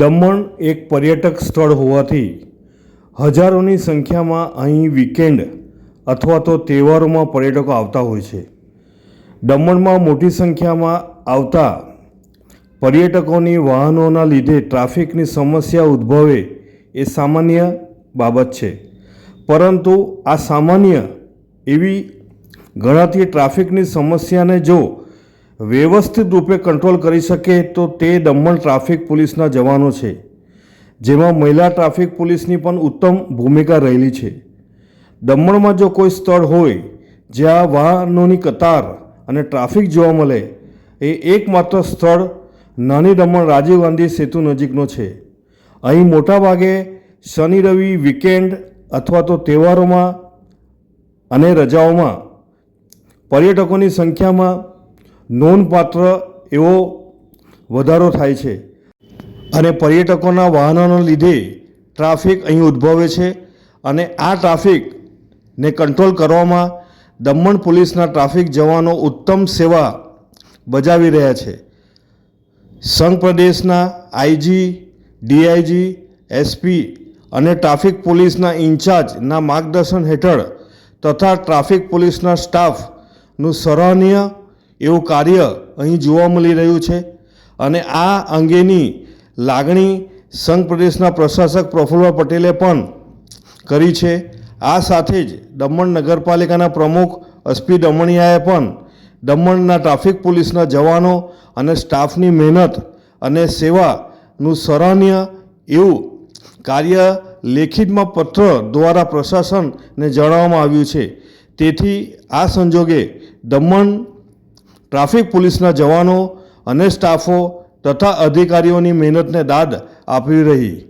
દમણ એક પર્યટક સ્થળ હોવાથી હજારોની સંખ્યામાં અહીં વીકેન્ડ અથવા તો તહેવારોમાં પર્યટકો આવતા હોય છે. દમણમાં મોટી સંખ્યામાં આવતા પર્યટકોની વાહનોના લીધે ટ્રાફિકની સમસ્યા ઉદ્ભવે એ સામાન્ય બાબત છે. પરંતુ આ સામાન્ય એવી ગણાતી ટ્રાફિકની સમસ્યાને જો વ્યવસ્થિત રૂપે કંટ્રોલ કરી શકે તો તે દમણ ટ્રાફિક પોલીસના જવાનો છે. જેમાં મહિલા ટ્રાફિક પોલીસની પણ ઉત્તમ ભૂમિકા રહેલી છે. દમણમાં જો કોઈ સ્થળ હોય, જ્યાં વાહનોની કતાર અને ટ્રાફિક જોવા મળે, એ એકમાત્ર સ્થળ નાની દમણ રાજીવ ગાંધી સેતુ નજીકનો છે. અહીં મોટાભાગે શનિ, રવિ, વીકેન્ડ અથવા તો તહેવારોમાં અને રજાઓમાં પર્યટકોની સંખ્યામાં નોંધપાત્ર એવો વધારો થાય છે. અને પર્યટકોના વાહનોના લીધે ટ્રાફિક અહીં ઉદ્ભવે છે અને આ ટ્રાફિકને કંટ્રોલ કરવામાં દમણ પોલીસના ટ્રાફિક જવાનો ઉત્તમ સેવા બજાવી રહ્યા છે. સંઘ પ્રદેશના આઈજી ડીઆઈજી એસપી અને ટ્રાફિક પોલીસના ઇન્ચાર્જના માર્ગદર્શન હેઠળ તથા ટ્રાફિક પોલીસના સ્ટાફનું સરાહનીય એવું કાર્ય અહીં જોવા મળી રહ્યું છે. અને આ અંગેની લાગણી સંઘ પ્રદેશના પ્રશાસક પ્રફુલ્લ પટેલે પણ કરી છે. આ સાથે જ દમણ નગરપાલિકાના પ્રમુખ એસપી દમણિયાએ પણ દમણના ટ્રાફિક પોલીસના જવાનો અને સ્ટાફની મહેનત અને સેવાનું સરાહનીય એવું કાર્ય લેખિતમાં પત્ર દ્વારા પ્રશાસનને જણાવવામાં આવ્યું છે. તેથી આ સંજોગે દમણ ટ્રાફિક પોલીસના જવાનો અને સ્ટાફો તથા અધિકારીઓની મહેનતને દાદ આપી રહી.